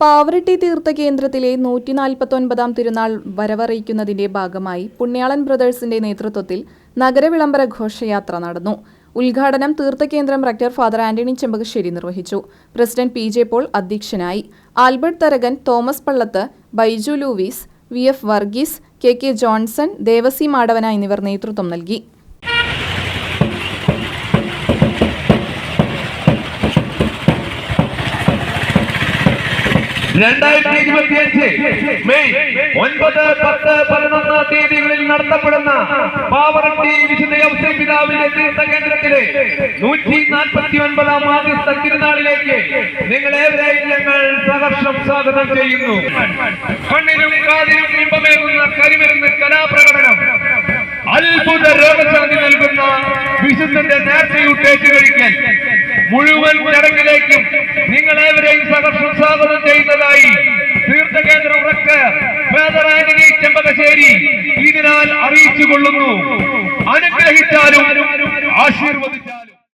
പാവറട്ടി തീർത്ഥ കേന്ദ്രത്തിലെ നൂറ്റി നാൽപ്പത്തൊൻപതാം തിരുനാൾ വരവറിയിക്കുന്നതിന്റെ ഭാഗമായി പുണ്യാളൻ ബ്രദേഴ്സിന്റെ നേതൃത്വത്തിൽ നഗരവിളംബര ഘോഷയാത്ര നടന്നു. ഉദ്ഘാടനം തീർത്ഥകേന്ദ്രം റക്ടർ ഫാദർ ആന്റണി ചെമ്പകശ്ശേരി നിർവഹിച്ചു. പ്രസിഡന്റ് പി ജെ പോൾ അധ്യക്ഷനായി Albert Tharakan Thomas Pallathu Baiju Louis V F Varghese K K Johnson Devasi Madavana എന്നിവർ നേതൃത്വം നൽകി. രണ്ടായിരത്തി ഇരുപത്തിയഞ്ച് മെയ് ഒൻപത് പത്ത് പതിനൊന്ന് തീയതികളിൽ നടത്തപ്പെടുന്ന പാവറട്ടി വിശുദ്ധ പിതാവിന്റെ തീർത്ഥ കേന്ദ്രത്തിലെ നൂറ്റി നാൽപ്പത്തി ഒൻപതാം ആഗസ്റ്റ് തിരുനാളിലേക്ക് നിങ്ങളേവരെയും ഞങ്ങൾ സഹർഷം സ്വാഗതം ചെയ്യുന്നു. കണ്ണിനും കാതിനും ഇമ്പമേകുന്ന കരിമരുന്ന് കലാപ്രകടനം അത്ഭുത രോഗശാന്തി നൽകുന്ന വിശുദ്ധന്റെ നേർച്ചയുട്ടേറ്റ് കഴിക്കാൻ മുഴുവൻ ചടങ്ങിലേക്കും നിങ്ങളേവരെയും സഹർഷം സ്വാഗതം ചെയ്യുന്നതായി തീർത്ഥകേന്ദ്രം ഉറക്ക്. ഫാദർ ചെമ്പകശ്ശേരി ഇതിനാൽ അറിയിച്ചു കൊള്ളുന്നു. അനുഗ്രഹിച്ചാലും ആശീർവദിച്ചാലും.